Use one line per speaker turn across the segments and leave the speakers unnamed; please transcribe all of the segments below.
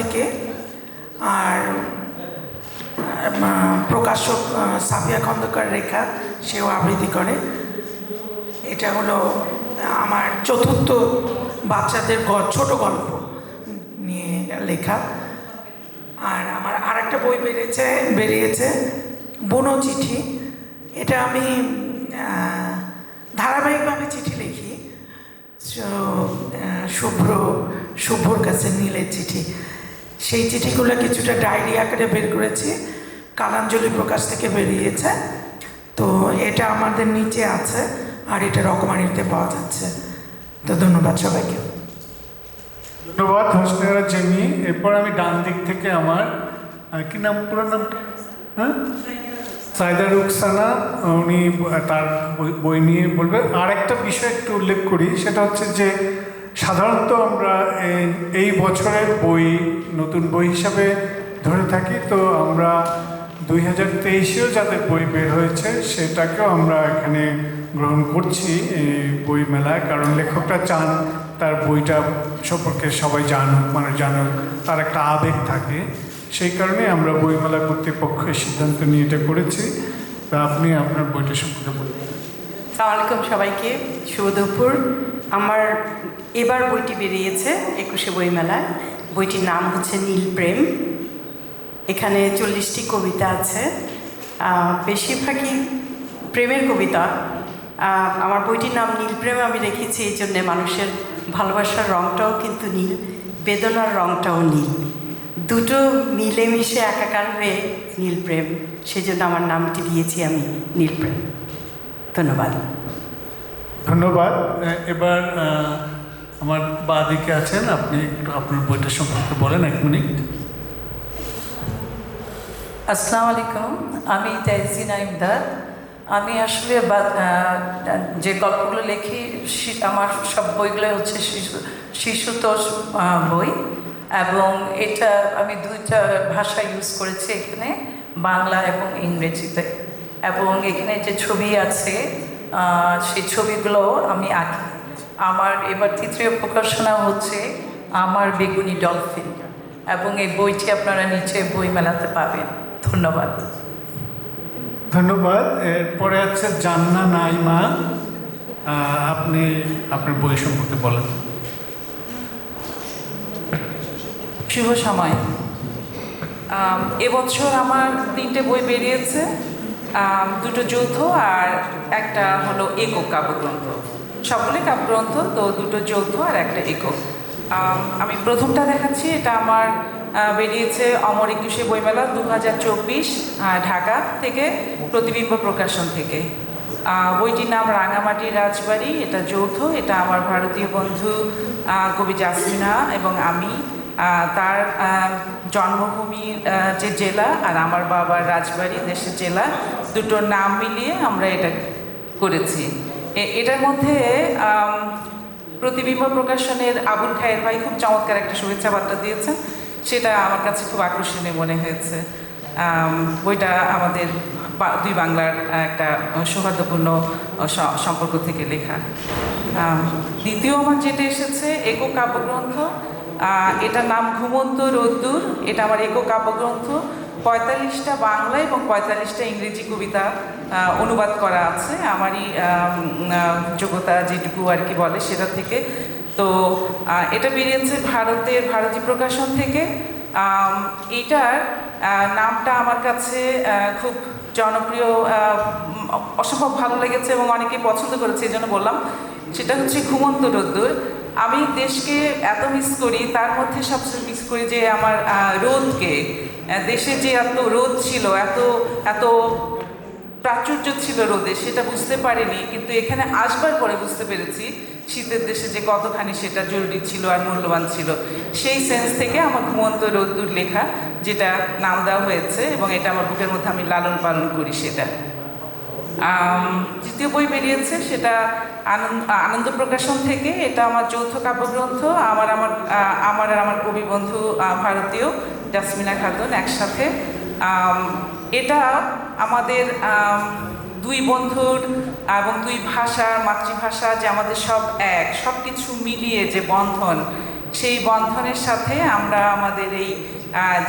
থেকে। আর প্রকাশক সাফিয়া খন্দকার রেখা, সেও আবৃত্তি করে। এটা হলো আমার চতুর্থ বাচ্চাদের ছোট গল্প নিয়ে লেখা। আর আমার আর একটা বই বেরিয়েছে বেরিয়েছে, বনো চিঠি। এটা আমি ধারাবাহিকভাবে চিঠি লিখি। শুভ্র, শুভ্রর কাছে নীলের চিঠি। সেই চিঠিগুলো কিছুটা ডায়েরি আকারে বের করেছি, কালাঞ্জলি প্রকাশ থেকে বেরিয়েছে। তো এটা আমাদের নিচে আছে আর এটা রকমারিতে পাওয়া যাচ্ছে। তো ধন্যবাদ সবাইকে।
ধন্যবাদ হোসনেরা জেমি এরপর আমি ডান দিক থেকে আমার কি নাম, পুরো নাম? হ্যাঁ? সাইদা রুকসানা, উনি তার বই নিয়ে বলবে। আর একটা বিষয় একটু উল্লেখ করি, সেটা হচ্ছে যে সাধারণত আমরা এই- বছরের বই, নতুন বই হিসাবে ধরে থাকি, তো আমরা দুই হাজার তেইশেও যাদের বই বের হয়েছে, সেটাকেও আমরা এখানে গ্রহণ করছি এই বই মেলায়। কারণ লেখকরা চান তার বইটা সম্পর্কে সবাই জানুক মানে জানুক, তার একটা আবেগ থাকে। সেই কারণে আমরা বইমেলা কর্তৃপক্ষের সিদ্ধান্ত নিয়ে এটা করেছি। তা আপনি আপনার বইটা সম্পর্কে বলুন।
সালাম আলাইকুম সবাইকে। শুভ আমার এবার বইটি বেরিয়েছে একুশে বইমেলায়। বইটির নাম হচ্ছে নীল প্রেম। এখানে চল্লিশটি কবিতা আছে। বেশিরভাগই প্রেমের কবিতা। আমার বইটির নাম নীল প্রেম আমি রেখেছি এই জন্যে মানুষের ভালোবাসার রঙটাও কিন্তু নীল, বেদনার রঙটাও নীল। দুটো মিলেমিশে একাকার হয়ে নীল প্রেম, সেজন্য আমার নামটি দিয়েছি আমি নীল প্রেম। ধন্যবাদ।
ধন্যবাদ। এবার আমার বা দিকে আছেন, আপনি একটু আপনার বইটা সম্পর্কে বলেন এক মিনিট।
আসসালামু আলাইকুম, আমি তাইজিনা ইমদাদ আমি আসলে যে গল্পগুলো লিখি আমার সব বইগুলো হচ্ছে শিশু, শিশুতোষ বই। এবং এটা আমি দুইটা ভাষা ইউজ করেছি এখানে, বাংলা এবং ইংরেজিতে। এবং এখানে যে ছবি আছে সেই ছবিগুলো আমি আঁকি। আমার এবার তৃতীয় প্রকাশনা হচ্ছে আমার বেগুনি ডলফিন। এবং এই বইটি আপনারা নিচে বই মেলাতে পাবেন। ধন্যবাদ।
ধন্যবাদ। এরপরে আছে জান্না নাইমা আপনি আপনার বই সম্পর্কে বলেন।
শুভ সময়। এবছর আমার তিনটে বই বেরিয়েছে। দুটো যৌথ আর একটা হলো একক কাব্যগ্রন্থ। সবগুলোই কাব্যগ্রন্থ, তো দুটো যৌথ আর একটা একক। আমি প্রথমটা দেখাচ্ছি, এটা আমার বেরিয়েছে অমর একুশে বইমেলা দু হাজার চব্বিশ ঢাকা থেকে, প্রতিবিম্ব প্রকাশন থেকে। বইটির নাম রাঙামাটির রাজবাড়ি, এটা যৌথ, এটা আমার ভারতীয় বন্ধু কবি জাসমিনা এবং আমি। তার জন্মভূমির যে জেলা আর আমার বাবার রাজবাড়ি, দেশের জেলা, দুটোর নাম মিলিয়ে আমরা এটা করেছি। এটার মধ্যে প্রতিবিম্ব প্রকাশনের আবুল খায়ের ভাই খুব চমৎকার একটা শুভেচ্ছা বার্তা দিয়েছেন। সেটা আমার কাছে খুব আকর্ষণীয় মনে হয়েছে। বইটা আমাদের দুই বাংলার একটা সৌহার্দ্যপূর্ণ সম্পর্ক থেকে লেখা। দ্বিতীয় আমার যেটা এসেছে, একক কাব্যগ্রন্থ। এটার নাম ঘুমন্ত রোদ্দুর। এটা আমার একক কাব্যগ্রন্থ। পঁয়তাল্লিশটা বাংলা এবং পঁয়তাল্লিশটা ইংরেজি কবিতা অনুবাদ করা আছে। আমারই যোগ্যতা যেটুকু আর কি বলে সেটা থেকে। তো এটা বেরিয়েছে ভারতের ভারতী প্রকাশন থেকে। আম, এইটার নামটা আমার কাছে খুব জনপ্রিয় অসম্ভব ভালো লেগেছে এবং অনেকে পছন্দ করেছে এই জন্য বললাম। সেটা হচ্ছে ঘুমন্ত রোদ্দুর। আমি দেশকে এত মিস করি তার মধ্যে সবচেয়ে মিস করি যে আমার রোদকে। দেশে যে এত রোদ ছিল, এত এত প্রাচুর্য ছিল রোদে, সেটা বুঝতে পারিনি, কিন্তু এখানে আসবার পরে বুঝতে পেরেছি শীতের দেশে যে কতখানি সেটা জরুরি ছিল আর মূল্যবান ছিল। সেই সেন্স থেকে আমার ঘুমন্ত রোদ্দুর লেখা, যেটা নাম দেওয়া হয়েছে এবং এটা আমার বুকের মধ্যে আমি লালন পালন করি সেটা। তৃতীয় বই বেরিয়েছে, সেটা আনন্দ প্রকাশন থেকে, এটা আমার যৌথ কাব্যগ্রন্থ, আমার আমার আমার আর আমার কবি বন্ধু ভারতীয় জাসমিনা খাতুন একসাথে। এটা আমাদের দুই বন্ধুর এবং দুই ভাষা মাতৃভাষা যে আমাদের সব এক সব কিছু মিলিয়ে যে বন্ধন সেই বন্ধনের সাথে আমরা আমাদের এই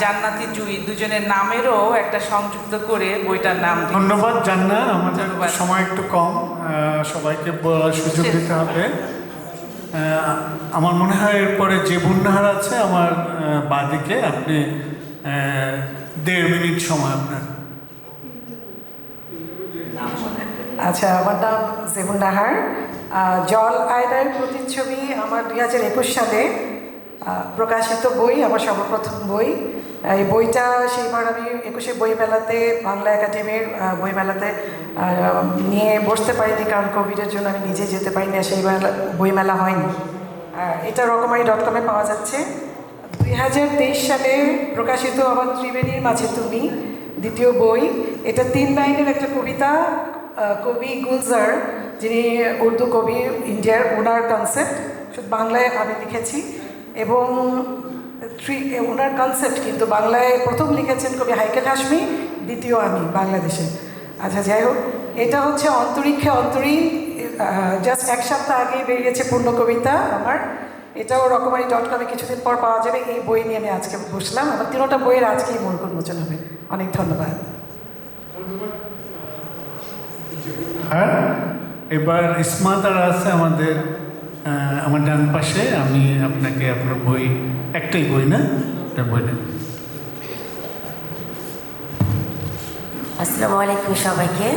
জান্নাতি জুই দুজনের নামেরও একটা সংযুক্ত করে বইটার নাম
ধন্যবাদ জান্না আমাদের সময় একটু কম সবাইকে সুযোগ দিতে হবে। আমার মনে হয় এরপরে যে বুন্নাহার আছে, আমার বাদিকে আপনি দেড় মিনিট সময় আপনার।
আচ্ছা আমার নাম জেবুল নাহার। জল আয়নার প্রতিচ্ছবি আমার দুই হাজার একুশ সালে প্রকাশিত বই, আমার সর্বপ্রথম বই। এই বইটা সেইবার আমি একুশে বই মেলাতে বাংলা একাডেমির আহ, বই মেলাতে নিয়ে বসতে পারিনি কারণ কোভিডের জন্য আমি নিজে যেতে পারিনি সেই মেলা বই মেলা হয়নি এটা রকমারি ডট কমে পাওয়া যাচ্ছে। দুই হাজার তেইশ সালে প্রকাশিত আমার ত্রিবেণীর মাঝে তুমি দ্বিতীয় বই। এটা তিন লাইনের একটা কবিতা কবি গুলজার যিনি উর্দু কবি ইন্ডিয়ার ওনার কনসেপ্ট বাংলায় আমি লিখেছি। এবং থ্রি ওনার কনসেপ্ট কিন্তু বাংলায় প্রথম লিখেছেন কবি হাইকেল হাসমি দ্বিতীয় আমি, বাংলাদেশে। আচ্ছা যাই হোক, এটা হচ্ছে অন্তরিক্ষে অন্তরীণ জাস্ট এক সপ্তাহ আগে বেরিয়েছে পূর্ণ কবিতা আমার। এটাও রকমারি ডট কমে কিছুদিন পর পাওয়া যাবে। এই বই নিয়ে আমি আজকে বসলাম। আমার তিনোটা বইয়ের আজকেই মূল উন্মোচন হবে। অনেক ধন্যবাদ।
হ্যাঁ? এবার ইসমাত আর আছে আমাদের আমার ডান পাশে। আমি আপনাকে আপনার বই একটাই বই না একটা বই নেন
আসসালামু আলাইকুম সবাইকে।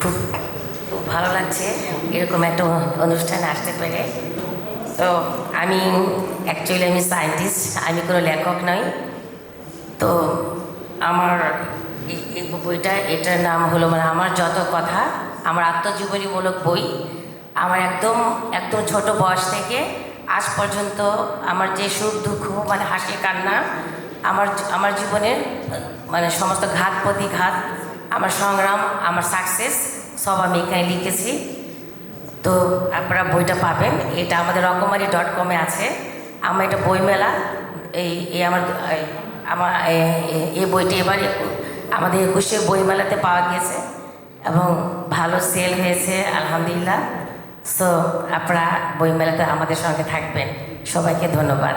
খুব খুব ভালো লাগছে এরকম একটা অনুষ্ঠানে আসতে পেরে। তো আমি অ্যাকচুয়ালি আমি সায়েন্টিস্ট আমি কোনো লেখক নই। তো আমার এই বইটা, এটার নাম হলো মানে আমার যত কথা, আমার আত্মজীবনীমূলক বই, আমার একদম একদম ছোট বয়স থেকে আজ পর্যন্ত আমার যে সুখ, দুঃখ মানে হাসি, কান্না, আমার আমার জীবনের মানে সমস্ত ঘাত, প্রতিঘাত, আমার সংগ্রাম, আমার সাকসেস সব আমি এখানে লিখেছি। তো আপনারা বইটা পাবেন। এটা আমাদের রকমারি ডট কমে আছে। আমার এটা বইমেলা। এই এই আমার আমার এই বইটি এবার আমাদের একুশে বইমেলাতে পাওয়া গিয়েছে। এবং ভালো সেল হয়েছে, আলহামদুলিল্লাহ। সো আপনারা বইমেলাতে আমাদের সঙ্গে থাকবেন। সবাইকে ধন্যবাদ।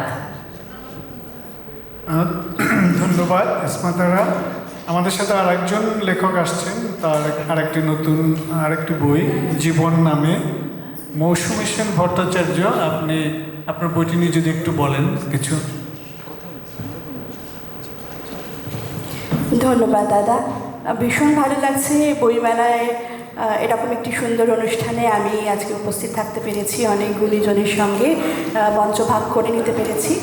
ধন্যবাদ ইসমাতারা আমাদের সাথে আরেকজন লেখক আসছেন তার আরেকটি নতুন আরেকটি বই জীবন নামে। মৌসুমী সেন ভট্টাচার্য আপনি আপনার বইটি নিয়ে যদি একটু বলেন কিছু।
ধন্যবাদ দাদা। ভীষণ ভালো লাগছে বইমেলায় এরকম একটি সুন্দর অনুষ্ঠানে আমি আজকে উপস্থিত থাকতে পেরেছি। অনেক গুণীজনের সঙ্গে মঞ্চ ভাগ করে নিতে পেরেছি।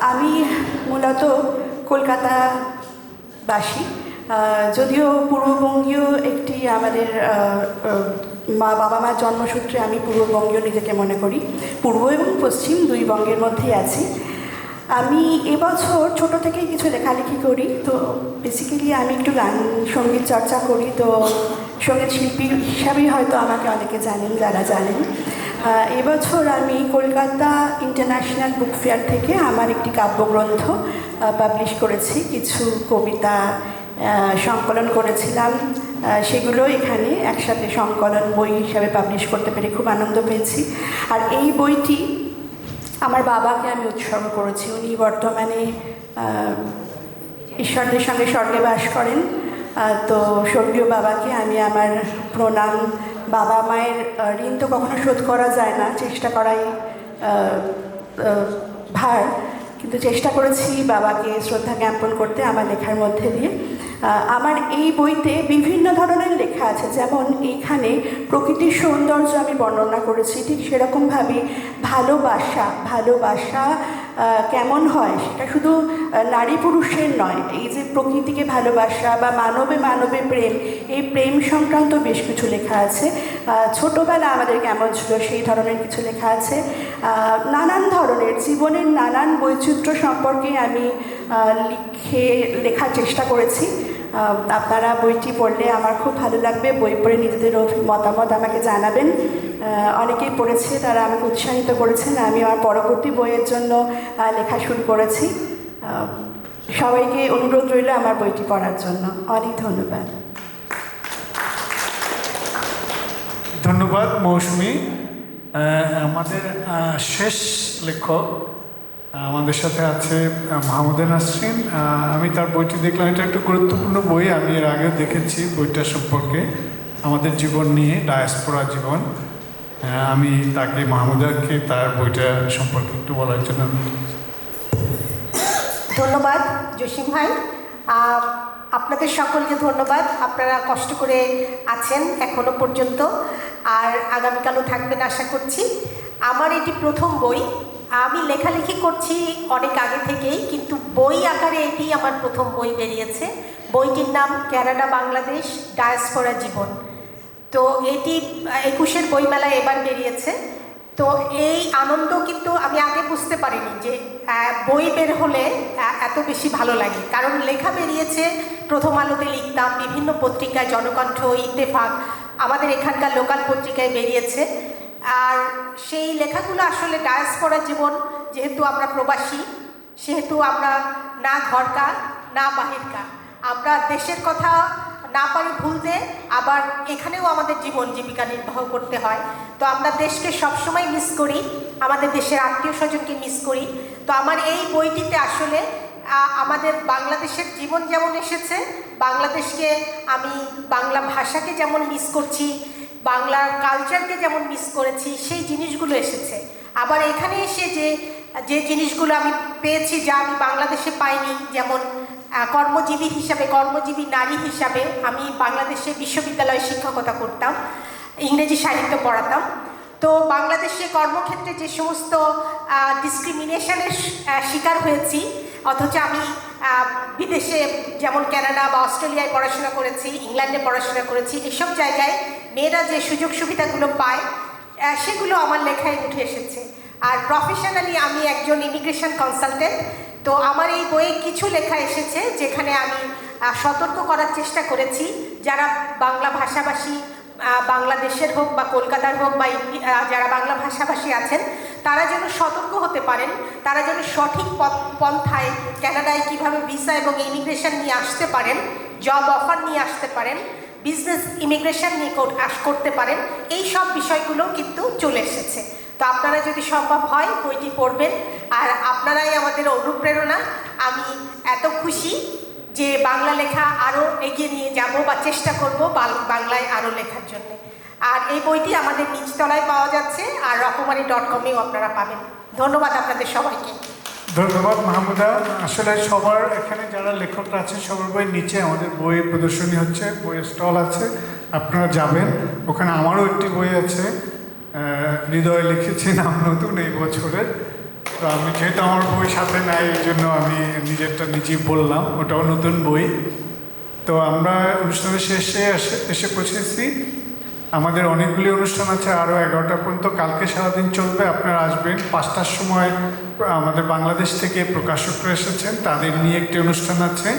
আমি মূলত কলকাতাবাসী। আহ, যদিও পূর্ববঙ্গীয় একটি আমাদের মা বাবা মার জন্মসূত্রে আমি পূর্ববঙ্গীয় নিজেকে মনে করি। পূর্ব এবং পশ্চিম দুই বঙ্গের মধ্যেই আছি। আমি এবছর ছোট থেকেই কিছু লেখালেখি করি, তো বেসিক্যালি আমি একটু গান, সংগীত চর্চা করি, তো সংগীত শিল্পী হিসাবেই হয়তো আমাকে অনেকে জানেন, যারা জানেন। এবছর আমি কলকাতা ইন্টারন্যাশনাল বুক ফেয়ার থেকে আমার একটি কাব্যগ্রন্থ পাবলিশ করেছি। কিছু কবিতা সংকলন করেছিলাম। সেগুলো এখানে একসাথে সংকলন বই হিসাবে পাবলিশ করতে পেরে খুব আনন্দ পেয়েছি। আর এই বইটি আমার বাবাকে আমি উৎসর্গ করেছি। উনি বর্তমানে ঈশ্বরদের সঙ্গে স্বর্গে বাস করেন। তো স্বর্গীয় বাবাকে আমি আমার প্রণাম, বাবা মায়ের ঋণ তো কখনো শোধ করা যায় না, চেষ্টা করাই ভার। কিন্তু চেষ্টা করেছি বাবাকে শ্রদ্ধা জ্ঞাপন করতে আমার লেখার মধ্যে দিয়ে। আমার এই বইতে বিভিন্ন ধরনের লেখা আছে। যেমন এইখানে প্রকৃতির সৌন্দর্য আমি বর্ণনা করেছি, ঠিক সেরকমভাবে ভালোবাসা ভালোবাসা কেমন হয় সেটা শুধু নারী পুরুষের নয়, এই যে প্রকৃতিকে ভালোবাসা বা মানবে মানবে প্রেম, এই প্রেম সংক্রান্ত বেশ কিছু লেখা আছে। ছোটোবেলা আমাদের কেমন ছিল সেই ধরনের কিছু লেখা আছে। নানান ধরনের, জীবনের নানান বৈচিত্র্য সম্পর্কে আমি লিখে, লেখার চেষ্টা করেছি। আপনারা বইটি পড়লে আমার খুব ভালো লাগবে। বই পড়ে নিজেদের মতামত আমাকে জানাবেন। অনেকেই পড়েছে, তারা আমাকে উৎসাহিত করেছেন। আমি আমার পরবর্তী বইয়ের জন্য লেখা শুরু করেছি। সবাইকে অনুরোধ রইল আমার বইটি পড়ার জন্য। অনেক ধন্যবাদ।
ধন্যবাদ, মৌসুমি। আমাদের শেষ লেখক আমাদের সাথে আছে মাহমুদা নাসরিন। আমি তার বইটি দেখলাম। এটা একটা গুরুত্বপূর্ণ বই। আমি এর আগেও দেখেছি বইটা সম্পর্কে। আমাদের জীবন নিয়ে ডায়াসপোরা জীবন। আমি তাকে, মাহমুদাকে তার বইটা সম্পর্কে একটু বলার জন্য
ধন্যবাদ, জসিম ভাই। আপনাদের সকলকে ধন্যবাদ। আপনারা কষ্ট করে আছেন এখনও পর্যন্ত। আর আগামীকালও থাকবেন আশা করছি। আমার এটি প্রথম বই। আমি লেখালেখি করছি অনেক আগে থেকেই, কিন্তু বই আকারে এটি আমার প্রথম বই বেরিয়েছে। বইটির নাম ক্যানাডা বাংলাদেশ, ডায়াসপোরা জীবন। তো এটি একুশের বইমেলায় এবার বেরিয়েছে। তো এই আনন্দ কিন্তু আমি আগে বুঝতে পারিনি যে বই বের হলে এত বেশি ভালো লাগে। কারণ লেখা বেরিয়েছে, প্রথম আলোতে লিখতাম, বিভিন্ন পত্রিকায় জনকণ্ঠ, ইত্তেফাক, আমাদের এখানকার লোকাল পত্রিকায় বেরিয়েছে। আর সেই লেখাগুলো আসলে ডায়াসপোরা জীবন, যেহেতু আমরা প্রবাসী, সেহেতু আমরা না ঘরকা, না বাহিরকা। আমরা দেশের কথা না পারি ভুলতে আবার এখানেও আমাদের জীবন জীবিকা নির্বাহ করতে হয়। তো আমরা দেশকে সবসময় মিস করি, আমাদের দেশের আত্মীয় স্বজনকে মিস করি। তো আমার এই বইটিতে আসলে আমাদের বাংলাদেশের জীবন যেমন এসেছে, বাংলাদেশকে আমি বাংলা ভাষাকে যেমন মিস করছি বাংলার কালচারকে যেমন মিস করেছি, সেই জিনিসগুলো এসেছে। আবার এখানে এসে যে যে জিনিসগুলো আমি পেয়েছি যা আমি বাংলাদেশে পাইনি, যেমন কর্মজীবী হিসাবে, কর্মজীবী নারী হিসাবে আমি বাংলাদেশে বিশ্ববিদ্যালয়ে শিক্ষকতা করতাম, ইংরেজি সাহিত্য পড়াতাম। তো বাংলাদেশে কর্মক্ষেত্রে যে সমস্ত ডিসক্রিমিনেশনের শিকার হয়েছি, অথচ আমি বিদেশে, যেমন কানাডা বা অস্ট্রেলিয়ায় পড়াশোনা করেছি, ইংল্যান্ডে পড়াশোনা করেছি, এসব জায়গায় মেয়েরা যে সুযোগ সুবিধাগুলো পায় সেগুলো আমার লেখায় উঠে এসেছে। আর প্রফেশনালি আমি একজন ইমিগ্রেশন কনসালটেন্ট তো আমার এই বইয়ে কিছু লেখা এসেছে যেখানে আমি সতর্ক করার চেষ্টা করেছি। যারা বাংলা ভাষাভাষী বাংলাদেশের হোক বা কলকাতার হোক বা যারা বাংলা ভাষাভাষী আছেন, তারা যেন সতর্ক হতে পারেন, তারা যেন সঠিক পন্থায় কানাডায় কীভাবে ভিসা এবং ইমিগ্রেশন নিয়ে আসতে পারেন জব অফার নিয়ে আসতে পারেন বিজনেস ইমিগ্রেশন নিয়ে আস- করতে পারেন। এই সব বিষয়গুলো কিন্তু চলে এসেছে। তো আপনারা যদি সম্ভব হয় বইটি পড়বেন। আর আপনারাই আমাদের অনুপ্রেরণা। আমি এত খুশি যে বাংলা লেখা আরও এগিয়ে নিয়ে যাব বা চেষ্টা করব বাংলায় আরও লেখার জন্য। আর এই বইটি আমাদের নিচতলায় পাওয়া যাচ্ছে। আর রকমারি ডট কমেও আপনারা পাবেন। ধন্যবাদ আপনাদের সবাইকে।
ধন্যবাদ মাহমুদা। আসলে সবার এখানে যারা লেখকরা আছেন সবার বই নিচে আমাদের বই প্রদর্শনী হচ্ছে, বইয়ের স্টল আছে, আপনারা যাবেন। ওখানে আমারও একটি বই আছে হৃদয় লিখেছি নাম নতুন এই বছরের। তো আমি যেহেতু আমার বই সাথে নাই, এই জন্য আমি নিজেরটা নিজেই বললাম, ওটাও নতুন বই। তো আমরা অনুষ্ঠানের শেষে এসে এসে পৌঁছেছি। আমাদের অনেকগুলি অনুষ্ঠান আছে, আরও এগারোটা পর্যন্ত। কালকে সারাদিন চলবে, আপনারা আসবেন। পাঁচটার সময় আমাদের বাংলাদেশ থেকে প্রকাশকরা এসেছেন, তাদের নিয়ে একটি অনুষ্ঠান আছে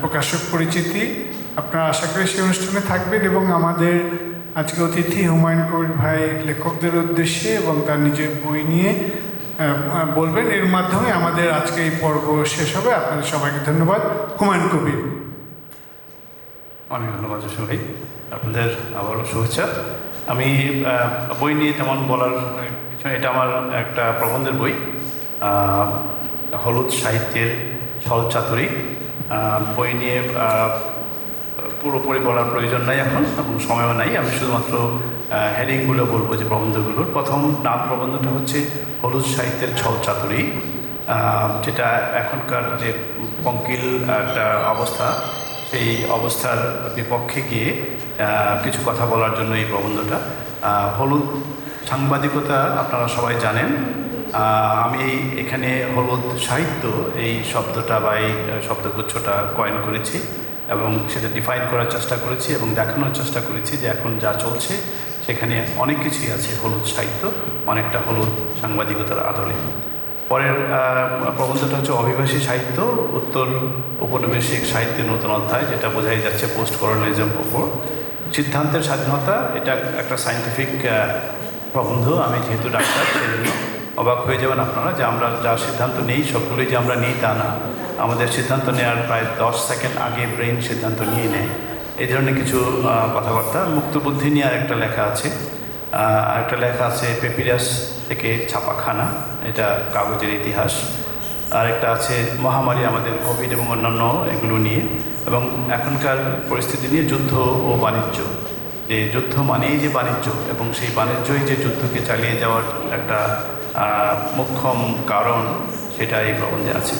প্রকাশক পরিচিতি। আপনারা আশা করি সেই অনুষ্ঠানে থাকবেন এবং আমাদের আজকে অতিথি হুমায়ুন কবির ভাই লেখকদের উদ্দেশ্যে এবং তার নিজের বই নিয়ে বলবেন। এর মাধ্যমে আমাদের আজকে এই পর্ব শেষ হবে। আপনাদের সবাইকে ধন্যবাদ। হুমায়ুন কবির।
অনেক ধন্যবাদ ভাই। আপনাদের আবারও শুভেচ্ছা। আমি বই নিয়ে তেমন বলার কিছু। এটা আমার একটা প্রবন্ধের বই হলুদ সাহিত্যের ছল চাতুরি। বই নিয়ে পুরোপুরি বলার প্রয়োজন নাই এখন এবং সময়ও নাই। আমি শুধুমাত্র হেডিংগুলো বলব যে প্রবন্ধগুলোর। প্রথম নাম প্রবন্ধটা হচ্ছে হলুদ সাহিত্যের ছল চাতুরি যেটা এখনকার যে পঙ্কিল একটা অবস্থা, সেই অবস্থার বিপক্ষে গিয়ে কিছু কথা বলার জন্য এই প্রবন্ধটা। হলুদ সাংবাদিকতা আপনারা সবাই জানেন। আমি এখানে হলুদ সাহিত্য এই শব্দটা বা এই শব্দগুচ্ছটা কয়েন করেছি এবং সেটা ডিফাইন করার চেষ্টা করেছি এবং দেখানোর চেষ্টা করেছি যে এখন যা চলছে, সেখানে অনেক কিছুই আছে হলুদ সাহিত্য, অনেকটা হলুদ সাংবাদিকতার আদলে। পরের প্রবন্ধটা হচ্ছে অভিবাসী সাহিত্য, উত্তর ঔপনিবেশিক সাহিত্যের নতুন অধ্যায়, যেটা বোঝাই যাচ্ছে পোস্ট কলোনিয়ালিজম ওপর সিদ্ধান্তের স্বাধীনতা, এটা একটা সাইন্টিফিক প্রবন্ধ। আমি যেহেতু ডাক্তার সেই জন্য অবাক হয়ে যাবেন আপনারা যে আমরা যা সিদ্ধান্ত নেই, সবগুলোই যে আমরা নিই তা না। আমাদের সিদ্ধান্ত নেওয়ার প্রায় দশ সেকেন্ড আগে ব্রেন সিদ্ধান্ত নিয়ে নেয়। এই ধরনের কিছু কথাবার্তা। মুক্ত বুদ্ধি নিয়ে একটা লেখা আছে। আরেকটা লেখা আছে, পেপিরাস থেকে ছাপাখানা। এটা কাগজের ইতিহাস। আরেকটা আছে, মহামারী আমাদের কোভিড এবং অন্যান্য এগুলো নিয়ে। এবং এখনকার পরিস্থিতি নিয়ে যুদ্ধ ও বাণিজ্য। যে যুদ্ধ মানেই যে বাণিজ্য এবং সেই বাণিজ্যই যে যুদ্ধকে চালিয়ে যাওয়ার একটা মোক্ষম কারণ সেটা এই প্রবন্ধে আছে।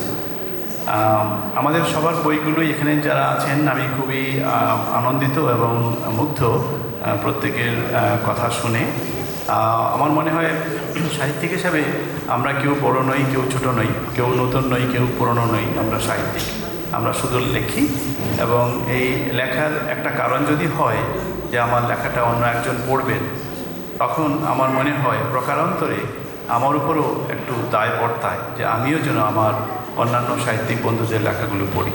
আমাদের সবার বইগুলোই এখানে যারা আছেন, আমি খুবই আনন্দিত এবং মুগ্ধ প্রত্যেকের কথা শুনে। আমার মনে হয় সাহিত্যিক হিসাবে আমরা কেউ বড় নই, কেউ ছোট নই, কেউ নতুন নই, কেউ পুরনো নই, আমরা সাহিত্যিক। আমরা শুধু লিখি এবং এই লেখার একটা কারণ যদি হয় যে আমার লেখাটা অন্য একজন পড়বেন তখন আমার মনে হয় প্রকারান্তরে আমার উপরও একটু দায় বর্তায় যে আমিও যেন আমার অন্যান্য সাহিত্যিক বন্ধুদের লেখাগুলো পড়ি।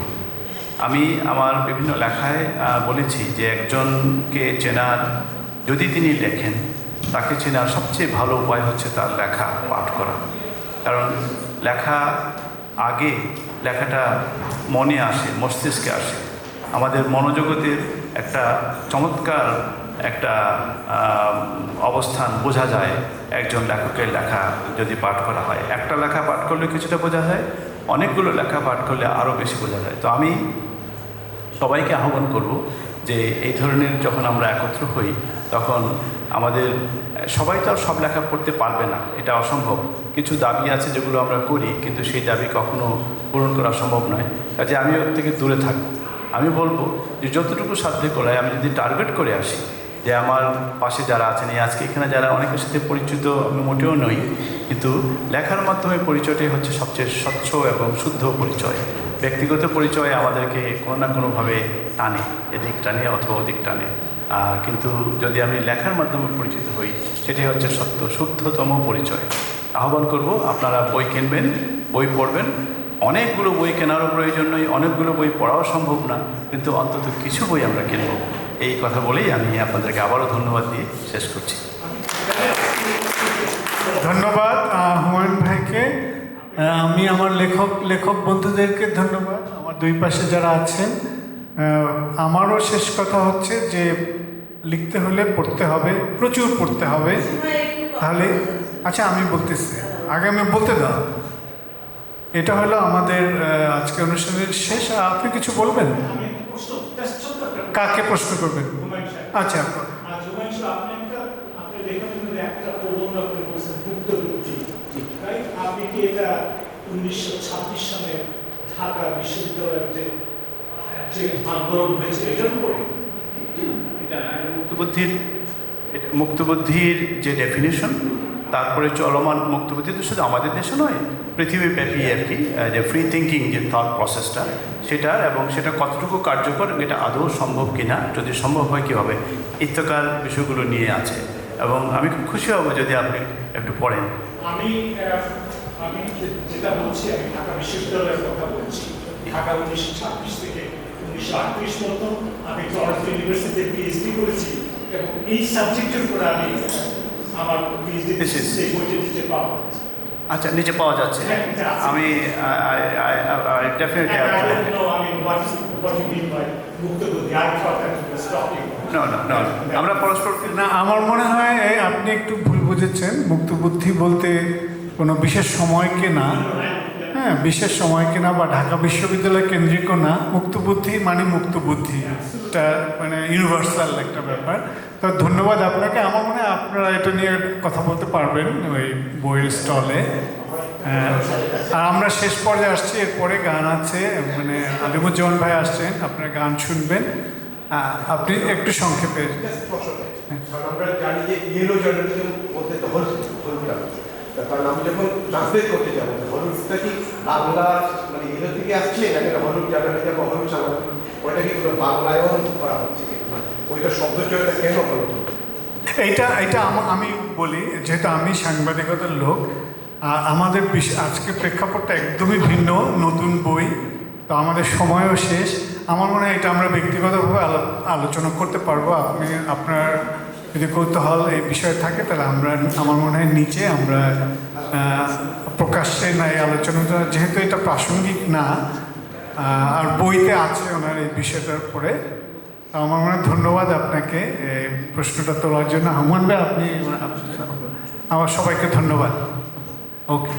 আমি আমার বিভিন্ন লেখায় বলেছি যে একজনকে চেনার, যদি তিনি লেখেন, তাকে চেনার সবচেয়ে ভালো উপায় হচ্ছে তার লেখা, পাঠ করা। কারণ লেখা আগে লেখাটা মনে আসে, মস্তিষ্কে আসে। আমাদের মনোজগতের একটা চমৎকার একটা অবস্থান বোঝা যায় একজন লেখকের লেখা যদি পাঠ করা হয়। একটা লেখা পাঠ করলে কিছুটা বোঝা যায়, অনেকগুলো লেখা পাঠ করলে আরও বেশি বোঝা যায়। তো আমি সবাইকে আহ্বান করব যে এই ধরনের যখন আমরা একত্র হই, তখন আমাদের, সবাই তো আর সব লেখা পড়তে পারবে না, এটা অসম্ভব। কিছু দাবি আছে যেগুলো আমরা করি, কিন্তু সেই দাবি কখনো পূরণ করা সম্ভব নয়। কাজে আমি ওর থেকে দূরে থাকব। আমি বলব যে যতটুকু সাধ্য করায় আমি যদি টার্গেট করে আসি যে আমার পাশে যারা আছেন, এই আজকে এখানে যারা অনেকের সাথে পরিচিত, আমি মোটেও নই, কিন্তু লেখার মাধ্যমে পরিচয়টাই হচ্ছে সবচেয়ে স্বচ্ছ এবং শুদ্ধ পরিচয়। ব্যক্তিগত পরিচয় আমাদেরকে কোনো না কোনোভাবে টানে, এদিক টানে অথবা ওদিক টানে। কিন্তু যদি আমি লেখার মাধ্যমে পরিচিত হই সেটাই হচ্ছে সত্য শুদ্ধতম পরিচয়। আহ্বান করব, আপনারা বই কিনবেন, বই পড়বেন। অনেকগুলো বই কেনারও প্রয়োজন নয়, অনেকগুলো বই পড়াও সম্ভব না, কিন্তু অন্তত কিছু বই আমরা কিনব। এই কথা বলেই আমি আপনাদেরকে আবারও ধন্যবাদ দিয়ে শেষ করছি।
ধন্যবাদ হুমায়ুন ভাইকে। আমি আমার লেখক লেখক বন্ধুদেরকে ধন্যবাদ। আমার দুই পাশে যারা আছেন আমারও শেষ কথা হচ্ছে যে লিখতে হলে পড়তে হবে প্রচুর পড়তে হবে। তাহলে আচ্ছা আমি বলতেছি আগে আমি বলতে দাও। এটা হলো আমাদের আজকে অনুষ্ঠানের শেষ। আপনি কিছু বলবেন? কাকে প্রশ্ন করবেন? আচ্ছা
আর জুমাইন সাহেব, আপনি একটা আপনার লেখনের মধ্যে একটা প্রবন্ধ আপনি বলছেন ভুক্তভোগী রাইট এটা উনিশশো ছাব্বিশ সালে ঢাকা বিশ্ববিদ্যালয়ের যে যে আন্দোলন হয়েছে এটার উপরে। এটা
মুক্তবুদ্ধির এটা মুক্তবুদ্ধির যে ডেফিনেশন তারপরে চলমান মুক্তবুদ্ধি তো শুধু আমাদের দেশে নয় পৃথিবীব্যাপী আর কি যে ফ্রি থিঙ্কিং যে থট প্রসেসটা সেটা এবং সেটা কতটুকু কার্যকর এটা আদৌ সম্ভব কিনা যদি সম্ভব হয় কীভাবে ইত্যকার বিষয়গুলো নিয়ে আছে। এবং আমি খুব খুশি হব যদি আপনি একটু পড়েন।
আমি আমি যেটা বলছি আমি ঢাকা বিশ্ববিদ্যালয়ের কথা বলছি। ঢাকা উনিশশো ছাব্বিশ থেকে উনিশশো আটত্রিশ পর্যন্ত আমি টরন্টো ইউনিভার্সিটিতে পিএইচডি করেছি এবং এই সাবজেক্টের উপরে আমি আমার পিএইচডি সেই বইটি দিতে পাবো
আচ্ছা নিচে পাওয়া যাচ্ছে।
হ্যাঁ।
আমি ডেফিনেটলি আমরা পরস্পর
না আমার মনে হয় আপনি একটু ভুল বুঝেছেন। মুক্তবুদ্ধি বলতে কোনো বিশেষ সময়কে না? হ্যাঁ বিশেষ সময়কে না বা ঢাকা বিশ্ববিদ্যালয় কেন্দ্রিক না, মুক্তবুদ্ধি মানে মুক্তবুদ্ধি। এটা মানে ইউনিভার্সাল একটা ব্যাপার। তো ধন্যবাদ আপনাকে। আমার মনে হয় আপনারা এটা নিয়ে কথা বলতে পারবেন ওই বইয়ের স্টলে। আর আমরা শেষ পর্যায়ে আসছি। এরপরে গান আছে মানে আলিমুজ্জামান ভাই আসছেন, আপনারা গান শুনবেন। আপনি একটু সংক্ষেপে
কারণ আমি যখন ট্রান্সলেট করতে যাব হলুদটা কি বাংলা মানে ইয়েলো থেকে আসছে নাকি এটা হলুদ জার্নালিজম বা হলুদ সাংবাদিক ওইটা কি কোনো বাংলায়ন করা হচ্ছে মানে ওইটা শব্দচয়টা কেন হলো
এইটা এটা আমি বলি, যেহেতু আমি সাংবাদিকতার লোক আর আমাদের আজকে প্রেক্ষাপটটা একদমই ভিন্ন, নতুন বই, তো আমাদের সময়ও শেষ। আমার মনে হয় এটা আমরা ব্যক্তিগতভাবে আলো- আলোচনা করতে পারব। আপনি, আপনার যদি কৌতূহল এই বিষয়ে থাকে তাহলে আমরা আমার মনে হয় নিচে আমরা প্রকাশ্যে না এই আলোচনাটা যেহেতু এটা প্রাসঙ্গিক না আর বইতে আছে ওনার এই বিষয়টার উপরে আমার মনে ধন্যবাদ আপনাকে প্রশ্নটা তোলার জন্য। ভাই, আপনি আমার সবাইকে ধন্যবাদ। ওকে